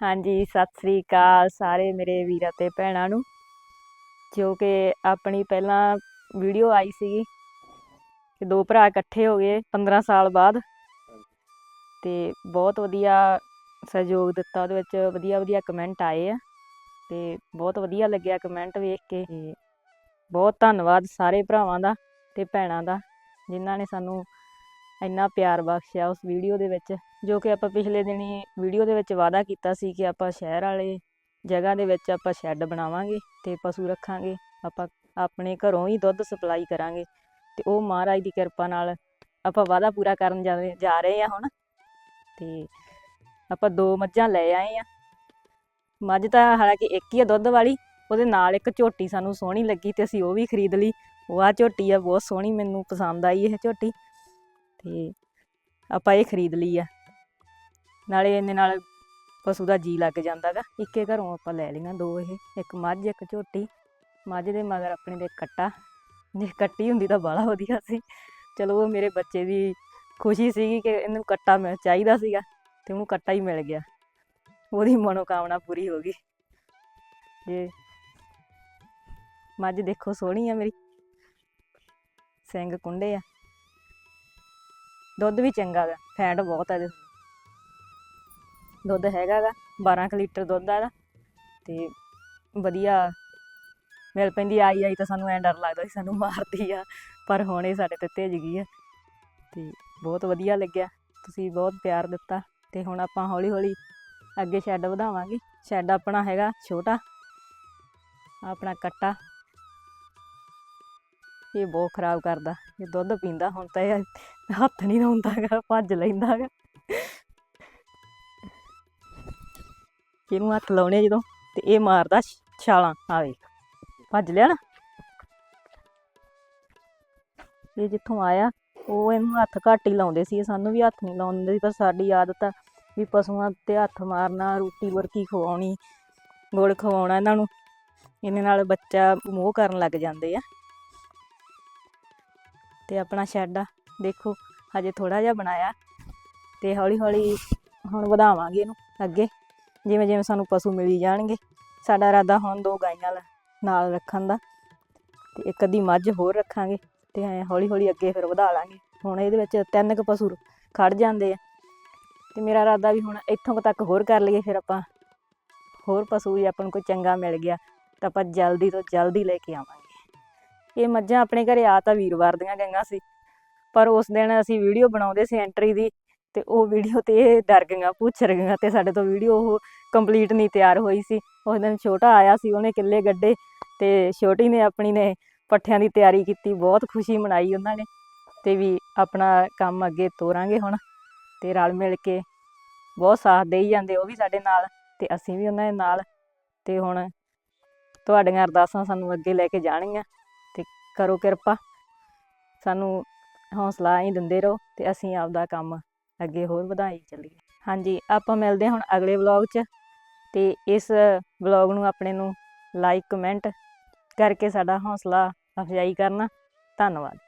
ਹਾਂਜੀ, ਸਤਿ ਸ੍ਰੀ ਅਕਾਲ ਸਾਰੇ ਮੇਰੇ ਵੀਰਾਂ ਤੇ ਭੈਣਾਂ ਨੂੰ। ਜੋ ਕਿ ਆਪਣੀ ਪਹਿਲਾਂ ਵੀਡੀਓ ਆਈ ਸੀਗੀ ਕਿ ਦੋ ਭਰਾ ਇਕੱਠੇ ਹੋ ਗਏ 15 ਸਾਲ ਬਾਅਦ। ਤੇ ਬਹੁਤ ਵਧੀਆ ਸਹਿਯੋਗ ਦਿੱਤਾ, ਉਹਦੇ ਵਿੱਚ ਵਧੀਆ ਵਧੀਆ ਕਮੈਂਟ ਆਏ ਆ। ਤੇ ਬਹੁਤ ਵਧੀਆ ਲੱਗਿਆ ਕਮੈਂਟ ਵੇਖ ਕੇ। ਬਹੁਤ ਧੰਨਵਾਦ ਸਾਰੇ ਭਰਾਵਾਂ ਦਾ ਤੇ ਭੈਣਾਂ ਦਾ, ਜਿਨ੍ਹਾਂ ਨੇ ਸਾਨੂੰ ਇੰਨਾ ਪਿਆਰ ਬਖਸ਼ਿਆ ਉਸ ਵੀਡੀਓ ਦੇ ਵਿੱਚ। ਜੋ ਕਿ ਆਪਾਂ ਪਿਛਲੇ ਦਿਨੀ ਵੀਡੀਓ ਦੇ ਵਿੱਚ ਵਾਅਦਾ ਕੀਤਾ ਸੀ ਕਿ ਆਪਾਂ ਸ਼ਹਿਰ ਵਾਲੇ ਜਗ੍ਹਾ ਦੇ ਵਿੱਚ ਆਪਾਂ ਸ਼ੈੱਡ ਬਣਾਵਾਂਗੇ ਤੇ ਪਸ਼ੂ ਰੱਖਾਂਗੇ, ਆਪਾਂ ਆਪਣੇ ਘਰੋਂ ਹੀ ਦੁੱਧ ਸਪਲਾਈ ਕਰਾਂਗੇ ਤੇ ਉਹ ਮਹਾਰਾਜ ਦੀ ਕਿਰਪਾ ਨਾਲ ਆਪਾਂ ਵਾਅਦਾ ਪੂਰਾ ਕਰਨ ਜਾ ਰਹੇ, ਜਾ ਆ ਹੁਣ ਤੇ ਆਪਾਂ ਦੋ ਮੱਝਾਂ ਲੈ ਆਏ ਆ ਮੱਝ ਤਾਂ ਹਾਲਾਂਕਿ ਇੱਕ ਹੀ ਆ ਦੁੱਧ ਵਾਲੀ, ਉਹਦੇ ਨਾਲ ਇੱਕ ਝੋਟੀ ਸਾਨੂੰ ਸੋਹਣੀ ਲੱਗੀ ਤੇ ਅਸੀਂ ਉਹ ਵੀ ਖਰੀਦ ਲਈ। ਉਹ ਆ ਝੋਟੀ ਆ, ਬਹੁਤ ਸੋਹਣੀ, ਮੈਨੂੰ ਪਸੰਦ ਆਈ ਇਹ ਝੋਟੀ ਤੇ ਆਪਾਂ ਇਹ ਖਰੀਦ ਲਈ ਆ। ਨਾਲੇ ਇਹਨੇ ਨਾਲ ਪਸ਼ੂ ਦਾ ਜੀ ਲੱਗ ਜਾਂਦਾ ਗਾ ਇੱਕੇ ਘਰੋਂ ਆਪਾਂ ਲੈ ਲਈਆਂ ਦੋ ਇਹ, ਇੱਕ ਮੱਝ, ਇੱਕ ਝੋਟੀ। ਮੱਝ ਦੇ ਮਗਰ ਆਪਣੇ ਦੇ ਕੱਟਾ। ਜੇ ਕੱਟੀ ਹੁੰਦੀ ਤਾਂ ਬਾਹਲਾ ਵਧੀਆ ਸੀ। ਚਲੋ ਉਹ ਮੇਰੇ ਬੱਚੇ ਦੀ ਖੁਸ਼ੀ ਸੀਗੀ ਕਿ ਇਹਨੂੰ ਕੱਟਾ ਮਿਲ ਚਾਹੀਦਾ ਸੀਗਾ ਤੇ ਉਹਨੂੰ ਕੱਟਾ ਹੀ ਮਿਲ ਗਿਆ। ਉਹਦੀ ਮਨੋਕਾਮਨਾ ਪੂਰੀ ਹੋ ਗਈ। ਜੇ ਮੱਝ ਦੇਖੋ ਸੋਹਣੀ ਆ ਮੇਰੀ। ਸਿੰਘ ਕੁੰਡੇ ਆ। ਦੁੱਧ ਵੀ ਚੰਗਾ ਗਾ, ਫੈਟ ਬਹੁਤ ਆ ਇਹਦੇ। ਦੁੱਧ ਹੈਗਾ ਗਾ 12 ਕੁ ਲੀਟਰ ਦੁੱਧ ਆ ਇਹਦਾ। ਤੇ ਵਧੀਆ ਮਿਲ ਪੈਂਦੀ ਆਈ ਆਈ ਤਾਂ ਸਾਨੂੰ ਐਂ ਡਰ ਲੱਗਦਾ ਸੀ, ਸਾਨੂੰ ਮਾਰਦੀ ਆ, ਪਰ ਹੁਣ ਇਹ ਸਾਡੇ ਤੇ ਭੇਜ ਗਈ ਆ। ਤੇ ਬਹੁਤ ਵਧੀਆ ਲੱਗਿਆ, ਤੁਸੀਂ ਬਹੁਤ ਪਿਆਰ ਦਿੱਤਾ। ਤੇ ਹੁਣ ਆਪਾਂ ਹੌਲੀ ਹੌਲੀ ਅੱਗੇ ਸ਼ੈੱਡ ਵਧਾਵਾਂਗੇ। ਸ਼ੈੱਡ ਆਪਣਾ ਹੈਗਾ ਛੋਟਾ, ਆਪਣਾ ਕੱਟਾ। ਇਹ ਬਹੁਤ ਖਰਾਬ ਕਰਦਾ, ਇਹ ਦੁੱਧ ਪੀਂਦਾ ਹੁਣ ਤਾਂ ਇਹ ਹੱਥ ਨਹੀਂ ਲਾਉਂਦਾ ਗਾ ਭੱਜ ਲੈਂਦਾ ਇਹਨੂੰ ਹੱਥ ਲਾਉਣੇ ਜਦੋਂ, ਤੇ ਇਹ ਮਾਰਦਾ ਛਾਲਾਂ ਆ ਵੇਖ, ਭੱਜ ਲਿਆ ਨਾ। ਇਹ ਜਿੱਥੋਂ ਆਇਆ, ਉਹ ਇਹਨੂੰ ਹੱਥ ਘੱਟ ਹੀ ਲਾਉਂਦੇ ਸੀ ਸਾਨੂੰ ਵੀ ਹੱਥ ਨਹੀਂ ਲਾਉਂਦੇ ਸੀ, ਪਰ ਸਾਡੀ ਆਦਤ ਆ ਵੀ ਪਸ਼ੂਆਂ ਤੇ ਹੱਥ ਮਾਰਨਾ, ਰੋਟੀ ਵਰਕੀ ਖਵਾਉਣੀ, ਗੁੜ ਖਵਾਉਣਾ ਇਹਨਾਂ ਨੂੰ। ਇਹਦੇ ਨਾਲ ਬੱਚਾ ਮੋਹ ਕਰਨ ਲੱਗ ਜਾਂਦੇ ਆ। ਤੇ ਆਪਣਾ ਸ਼ੈੱਡ ਆ, ਦੇਖੋ, ਹਜੇ ਥੋੜਾ ਜਿਹਾ ਬਣਾਇਆ, ਤੇ ਹੌਲੀ ਹੌਲੀ ਹੁਣ ਵਧਾਵਾਂਗੇ ਇਹਨੂੰ ਅੱਗੇ। ਜਿਵੇਂ ਜਿਵੇਂ ਸਾਨੂੰ ਪਸ਼ੂ ਮਿਲੀ ਜਾਣਗੇ, ਸਾਡਾ ਇਰਾਦਾ ਹੁਣ ਦੋ ਗਾਈਆਂ ਨਾਲ ਰੱਖਣ ਦਾ ਤੇ ਇੱਕ ਅੱਧੀ ਮੱਝ ਹੋਰ ਰੱਖਾਂਗੇ ਤੇ ਐਂ ਹੌਲੀ ਹੌਲੀ ਅੱਗੇ ਫਿਰ ਵਧਾ ਲਾਂਗੇ। ਹੁਣ ਇਹਦੇ ਵਿੱਚ ਤਿੰਨ ਕੁ ਪਸ਼ੂ ਖੜ ਜਾਂਦੇ ਆ ਤੇ ਮੇਰਾ ਇਰਾਦਾ ਵੀ ਹੁਣ ਇੱਥੋਂ ਕੁ ਤੱਕ ਹੋਰ ਕਰ ਲਈਏ, ਫਿਰ ਆਪਾਂ ਹੋਰ ਪਸ਼ੂ ਜੇ ਆਪਾਂ ਨੂੰ ਕੋਈ ਚੰਗਾ ਮਿਲ ਗਿਆ ਤਾਂ ਆਪਾਂ ਜਲਦੀ ਤੋਂ ਜਲਦੀ ਲੈ ਕੇ ਆਵਾਂਗੇ। ਇਹ ਮੱਝਾਂ ਆਪਣੇ ਘਰੇ ਆ ਤਾਂ ਵੀਰਵਾਰ ਦੀਆਂ ਗਈਆਂ ਸੀ, ਪਰ ਉਸ ਦਿਨ ਅਸੀਂ ਵੀਡੀਓ ਬਣਾਉਂਦੇ ਸੀ ਐਂਟਰੀ ਦੀ ਤੇ ਉਹ ਵੀਡੀਓ ਤੇ ਇਹ ਡਰ ਗਈਆਂ, ਪੁੱਛ ਗਈਆਂ ਤੇ ਸਾਡੇ ਤੋਂ ਵੀਡੀਓ ਉਹ ਕੰਪਲੀਟ ਨਹੀਂ ਤਿਆਰ ਹੋਈ ਸੀ। ਉਸ ਦਿਨ ਛੋਟਾ ਆਇਆ ਸੀ, ਉਹਨੇ ਕਿੱਲੇ ਗੱਡੇ ਤੇ ਛੋਟੀ ਨੇ ਆਪਣੀ ਨੇ ਪੱਠਿਆਂ ਦੀ ਤਿਆਰੀ ਕੀਤੀ, ਬਹੁਤ ਖੁਸ਼ੀ ਮਨਾਈ ਉਹਨਾਂ ਨੇ ਤੇ ਵੀ ਆਪਣਾ ਕੰਮ ਅੱਗੇ ਤੋਰਾਂਗੇ ਹੁਣ ਤੇ ਰਲ ਮਿਲ ਕੇ ਬਹੁਤ ਸਾਥ ਦੇਈ ਜਾਂਦੇ, ਉਹ ਵੀ ਸਾਡੇ ਨਾਲ ਤੇ ਅਸੀਂ ਵੀ ਉਹਨਾਂ ਦੇ ਨਾਲ ਤੇ ਹੁਣ ਤੁਹਾਡੀਆਂ ਅਰਦਾਸਾਂ ਸਾਨੂੰ ਅੱਗੇ ਲੈ ਕੇ ਜਾਣਗੀਆਂ ਤੇ ਕਰੋ ਕਿਰਪਾ, ਸਾਨੂੰ ਹੌਸਲਾ ਹੀ ਦਿੰਦੇ ਰਹੋ ਤੇ ਅਸੀਂ ਆਪਦਾ ਕੰਮ ਅੱਗੇ ਹੋਰ ਵਧਾਈ ਚੱਲੀਏ ਹਾਂਜੀ, ਆਪਾਂ ਮਿਲਦੇ ਹਾਂ ਹੁਣ ਅਗਲੇ ਵਲੌਗ 'ਚ ਤੇ ਇਸ ਵਲੌਗ ਨੂੰ ਆਪਣੇ ਨੂੰ ਲਾਈਕ ਕਮੈਂਟ ਕਰਕੇ ਸਾਡਾ ਹੌਸਲਾ ਅਫਜ਼ਾਈ ਕਰਨਾ। ਧੰਨਵਾਦ।